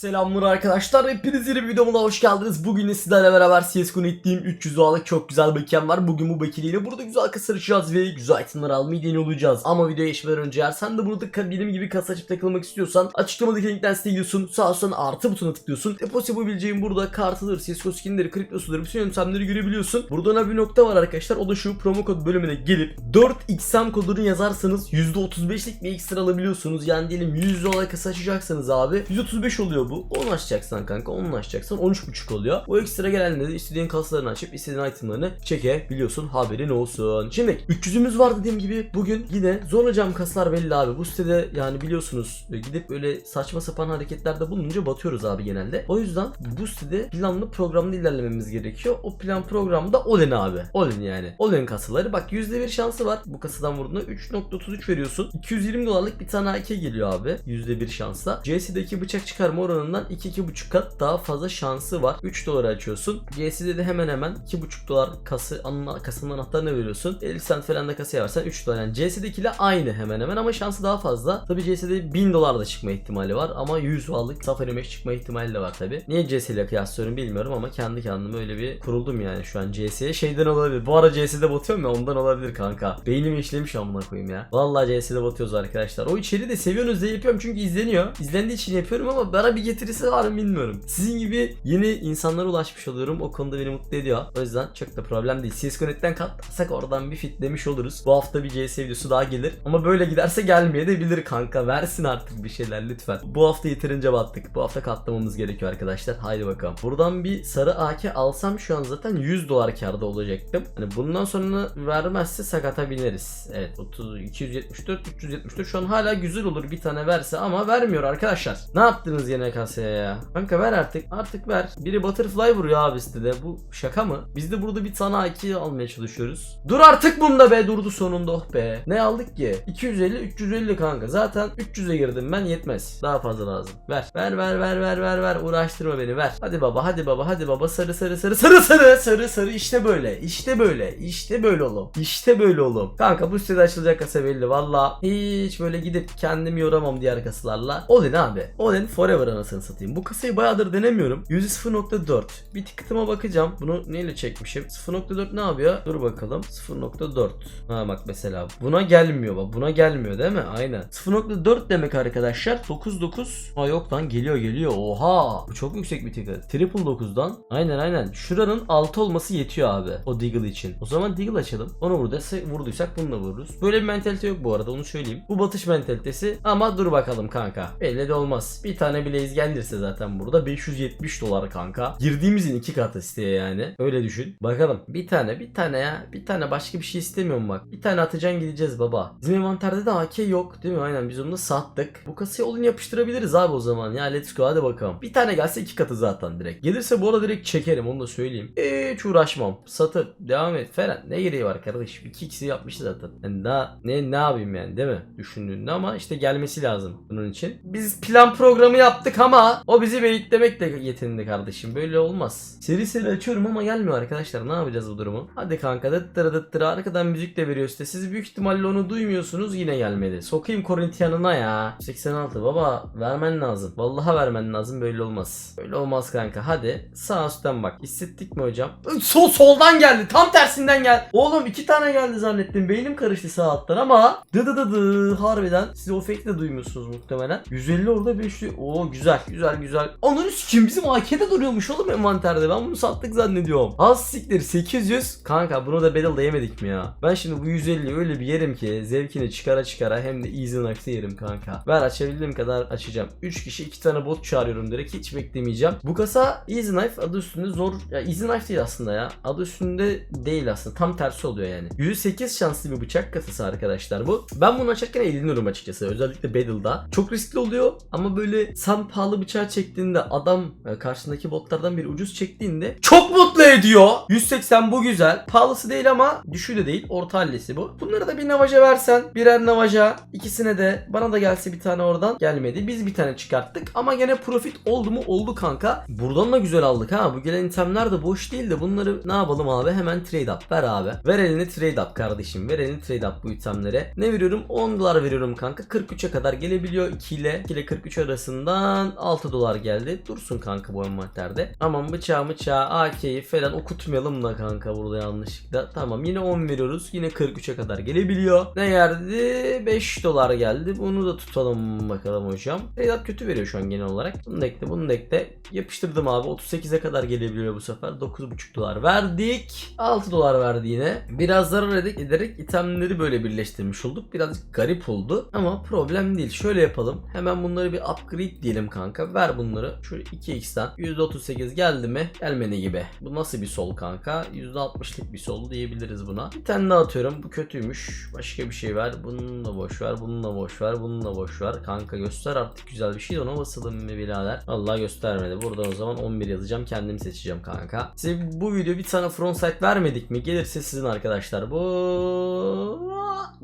Selamlar arkadaşlar. Hepiniz yeni bir videoma da hoş geldiniz. Bugün de sizlerle beraber CSGO'nun ettiğim 300 dolarlık çok güzel bir iken var. Bugün bu bekiliyle burada güzel kasa açacağız ve güzel itemler almayı olacağız. Ama videoya geçmeden önce eğer sen de burada benim gibi kasa açıp takılmak istiyorsan açıklamadaki linkten siteye gidiyorsun. Sağ üstten artı butonuna tıklıyorsun. Depos yapabileceğin burada kartıdır, CSGO skinleri, kriptosudur, bütün yöntemleri görebiliyorsun. Burada önemli bir nokta var arkadaşlar. O da şu promo kod bölümüne gelip 4XM kodunu yazarsanız %35'lik bir ekstra alabiliyorsunuz. Yani diyelim 100 dolar kasa açacaksanız abi 135 oluyor bu. 10 açacaksan kanka 10 açacaksan 13.5 oluyor. O ekstra gelenle de istediğin kasalarını açıp istediğin itemlarını çekebiliyorsun. Haberin olsun. Şimdi 300'ümüz var dediğim gibi bugün yine zorlayacağım kasalar belli abi. Bu sitede yani biliyorsunuz e, gidip böyle saçma sapan hareketlerde bulununca batıyoruz abi genelde. O yüzden bu sitede planlı programda ilerlememiz gerekiyor. O plan programda Olen abi. Olen yani. Olen kasaları. Bak %1 şansı var. Bu kasadan vurduğunda 3.33 veriyorsun. 220 dolarlık bir tane AK geliyor abi. %1 şansla. CS'deki bıçak çıkarma oranından 2-2.5 kat daha fazla şansı var. 3 dolar açıyorsun. CS'de de hemen hemen 2.5 dolar kası, anla, kasanın anahtarını veriyorsun. 50 cent falan da kasaya versen 3 dolar. Yani CS'dekiyle aynı hemen hemen ama şansı daha fazla. Tabi CS'de 1000 dolar da çıkma ihtimali var ama 100 dolarlık Safari Mesh çıkma ihtimali de var tabi. Niye CS ile kıyaslıyorum bilmiyorum ama kendi kendime öyle bir kuruldum yani şu an CS'ye. Şeyden olabilir. Bu ara CS'de batıyorum ya ondan olabilir kanka. Beynim işlemiş amına koyayım ya. Vallahi CS'de batıyoruz arkadaşlar. O içeriği de seviyorsunuz diye yapıyorum çünkü izleniyor. İzlendiği için yapıyorum ama bana bir getirisi var mı bilmiyorum. Sizin gibi yeni insanlara ulaşmış oluyorum. O konuda beni mutlu ediyor. O yüzden çok da problem değil. CSGO.net'ten katlarsak oradan bir fitlemiş oluruz. Bu hafta bir CS videosu daha gelir. Ama böyle giderse gelmeye de bilir kanka. Versin artık bir şeyler lütfen. Bu hafta yeterince battık. Bu hafta katlamamız gerekiyor arkadaşlar. Haydi bakalım. Buradan bir sarı AK alsam şu an zaten 100 dolar karda olacaktım. Hani bundan sonra vermezse sakata bineriz. Evet 30 274 374 şu an hala güzel olur bir tane verse ama vermiyor arkadaşlar. Ne yaptınız yine kasaya ya? Kanka ver artık. Artık ver. Biri butterfly vuruyor abi sitede. Bu şaka mı? Biz de burada bir tane AK almaya çalışıyoruz. Dur artık bunda be durdu sonunda oh be. Ne aldık ki? 250 350 kanka. Zaten 300'e girdim ben yetmez. Daha fazla lazım. Ver. Ver ver ver ver ver ver. Uğraştırma beni ver. Hadi baba hadi baba hadi baba sarı sarı sarı sarı sarı sarı sarı işte böyle. İşte böyle. İşte böyle oğlum. İşte böyle oğlum. Kanka bu sitede açılacak kasa belli. Valla hiç böyle gidip kendimi yoramam diğer kasalarla. Olin abi. Olin forever anasını satayım. Bu kasayı bayağıdır denemiyorum. %0.4. Bir tıkıtıma bakacağım. Bunu neyle çekmişim? 0.4 ne yapıyor? Dur bakalım. 0.4. Ha bak mesela buna gelmiyor bak. Buna gelmiyor değil mi? Aynen. 0.4 demek arkadaşlar. 9.9. Ha yok lan geliyor geliyor. Oha. Bu çok yüksek bir ticket. Triple 9'dan. Aynen aynen. Şuranın 6 olması yetiyor abi. O Deagle için. O zaman Deagle açalım. Onu vurduysa, vurduysak bununla vururuz. Böyle bir mentalite yok bu arada onu söyleyeyim. Bu batış mentalitesi. Ama dur bakalım kanka. Belli de olmaz. Bir tane Blaze gelirse zaten burada 570 dolar kanka. Girdiğimizin iki katı siteye yani. Öyle düşün. Bakalım. Bir tane bir tane ya. Bir tane başka bir şey istemiyorum bak. Bir tane atacaksın gideceğiz baba. Bizim envanterde de AK yok değil mi? Aynen biz onu da sattık. Bu kasayı olun yapıştırabiliriz abi o zaman. Ya let's go hadi bakalım. Bir tane gelse iki katı zaten direkt. Gelirse bu arada direkt çekerim onu da söyleyeyim. Hiç uğraşmam. Satıp devam et. Ferhan ne gereği var kardeşim? 2x'i yapmıştı zaten. Yani daha ne ne yapayım yani değil mi? Düşündüğünde ama işte gelmesi lazım bunun için. Biz plan programı yaptık ama o bizi beyitlemekle yetindi kardeşim. Böyle olmaz. Seri seri açıyorum ama gelmiyor arkadaşlar. Ne yapacağız bu durumu? Hadi kanka dıttırı dıttırı arkadan müzik de veriyor işte. Siz büyük ihtimalle onu duymuyorsunuz yine gelmedi. Sokayım Korintyanına ya. 86 baba vermen lazım. Vallahi vermen lazım böyle olmaz. Böyle olmaz kanka. Hadi sağ üstten bak. Hissettik mi hocam? Sol soldan geldi. Tam tersinden gel. Oğlum iki tane geldi zannettim. Beynim karıştı sağ alttan ama dı dı dı dı harbiden siz o fake'i de duymuyorsunuz muhtemelen. 150 orada 500. Oo güzel güzel güzel. Onları kim bizim AK'de duruyormuş oğlum envanterde. Ben bunu sattık zannediyorum. Az siktir 800. Kanka bunu da Battle'da yemedik mi ya? Ben şimdi bu 150'yi öyle bir yerim ki zevkini çıkara çıkara hem de easy knife'de yerim kanka. Ver açabildiğim kadar açacağım. 3 kişi 2 tane bot çağırıyorum direkt hiç beklemeyeceğim. Bu kasa easy knife adı üstünde zor. Ya easy knife değil aslında ya. Adı üstünde değil aslında. Tam tersi oluyor yani. 108 şanslı bir bıçak kasası arkadaşlar bu. Ben bunu açarken eğleniyorum açıkçası. Özellikle Battle'da. Çok riskli oluyor ama böyle sen pahalı bıçağı çektiğinde adam e, karşındaki botlardan bir ucuz çektiğinde çok mutlu ediyor. 180 bu güzel. Pahalısı değil ama düşüğü de değil. Orta hallisi bu. Bunları da bir navaja versen. Birer navaja. ikisine de bana da gelse bir tane oradan gelmedi. Biz bir tane çıkarttık ama gene profit oldu mu? Oldu kanka. Buradan da güzel aldık ha. Bu gelen itemler de boş değil de bunları ne yapalım abi? Hemen trade up. Ver abi. Ver elini trade up kardeşim. Ver elini trade up bu itemlere. Ne veriyorum? 10 dolar veriyorum kanka. 43'e kadar gelebiliyor 2 ile 2 ile 43 arasından Hemen 6 dolar geldi. Dursun kanka bu envanterde. Aman bıçağı bıçağı AK'yi falan okutmayalım da kanka burada yanlışlıkla. Tamam yine 10 veriyoruz. Yine 43'e kadar gelebiliyor. Ne geldi? 5 dolar geldi. Bunu da tutalım bakalım hocam. Vedat kötü veriyor şu an genel olarak. Bunu da ekle bunu da ekle. Yapıştırdım abi. 38'e kadar gelebiliyor bu sefer. 9,5 dolar verdik. 6 dolar verdi yine. Biraz zarar ederek, ederek itemleri böyle birleştirmiş olduk. Birazcık garip oldu. Ama problem değil. Şöyle yapalım. Hemen bunları bir upgrade diyelim kanka. Ver bunları. Şöyle 2x'ten. %38 geldi mi? Gelmedi gibi. Bu nasıl bir sol kanka? %60'lık bir sol diyebiliriz buna. Bir tane daha atıyorum. Bu kötüymüş. Başka bir şey ver. Bunun da boş ver. Bunun da boş ver. Bunun da boş ver. Kanka göster artık güzel bir şey. Ona basalım mı birader? Allah göstermedi. Burada o zaman 11 yazacağım. Kendim seçeceğim kanka. Size bu video bir tane frontside vermedik mi? Gelirse sizin arkadaşlar. Bu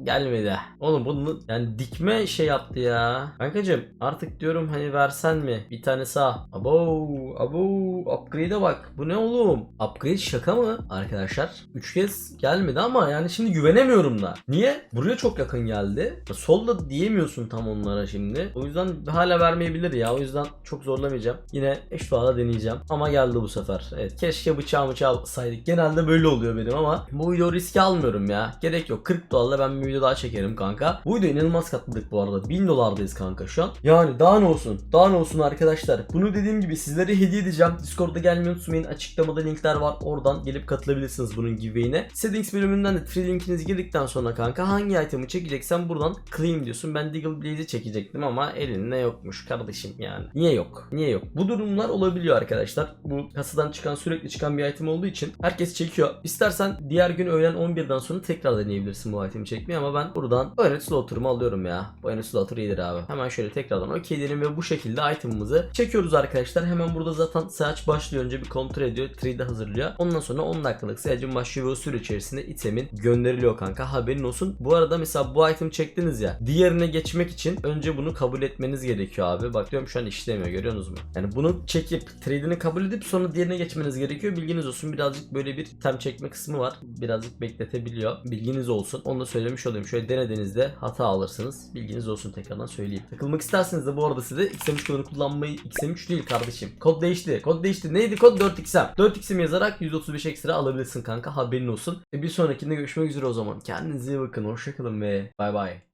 gelmedi. Oğlum bunu yani dikme şey yaptı ya. Kankacım artık diyorum hani versen mi? Bir tane sağ. Abo abo upgrade'e bak. Bu ne oğlum? Upgrade şaka mı arkadaşlar? 3 kez gelmedi ama yani şimdi güvenemiyorum da. Niye? Buraya çok yakın geldi. Solda diyemiyorsun tam onlara şimdi. O yüzden hala vermeyebilir ya. O yüzden çok zorlamayacağım. Yine 5 dolara deneyeceğim. Ama geldi bu sefer. Evet keşke bıçağı alsaydık. Genelde böyle oluyor benim ama bu video riski almıyorum ya. Gerek yok. 40 dolarla ben bir video daha çekerim kanka. Bu video inanılmaz katladık bu arada. 1000 dolardayız kanka şu an. Yani daha ne olsun? Daha ne olsun arkadaşlar? Bunu dediğim gibi sizlere hediye edeceğim. Discord'da gelmeyi unutmayın. Açıklamada linkler var. Oradan gelip katılabilirsiniz bunun giveaway'ine. Settings bölümünden de free linkinizi girdikten sonra kanka hangi item'ı çekeceksen buradan claim diyorsun. Ben Deagle Blaze'i çekecektim ama elinde yokmuş kardeşim yani. Niye yok? Niye yok? Bu durumlar olabiliyor arkadaşlar. Bu kasadan çıkan sürekli çıkan bir item olduğu için herkes çekiyor. İstersen diğer gün öğlen 11'den sonra tekrar deneyebilirsin bu itemi çekmeyi ama ben buradan Bayonet Slaughter'ımı alıyorum ya. Bayonet Slaughter iyidir abi. Hemen şöyle tekrardan okey diyelim ve bu şekilde item'ımızı çekiyoruz arkadaşlar. Hemen burada zaten search başlıyor. Önce bir kontrol ediyor. 3'de hazırlıyor. Ondan sonra 10 dakikalık search'ın başlıyor ve o süre içerisinde itemin gönderiliyor kanka. Haberin olsun. Bu arada mesela bu item çektiniz ya. Diğerine geçmek için önce bunu kabul etmeniz gerekiyor abi. Bak diyorum şu an işlemiyor görüyorsunuz mu? Yani bunu çekip trade'ini kabul edip sonra diğerine geçmeniz gerekiyor. Bilginiz olsun. Birazcık böyle bir item çekme kısmı var. Birazcık bekletebiliyor. Bilginiz olsun. Onu da söylemiş olayım. Şöyle denediğinizde hata alırsınız. Bilginiz olsun tekrardan söyleyeyim. Takılmak isterseniz de bu arada size XM3 kodunu kullanmayı XM3 değil kardeşim. Kod değişti. Kod değişti. Neydi kod? 4XM. 4XM yazarak 135 ekstra alabilirsin kanka. Haberin olsun. E bir sonrakinde görüşmek üzere o zaman. Kendinize iyi bakın. Hoşçakalın ve bay bay.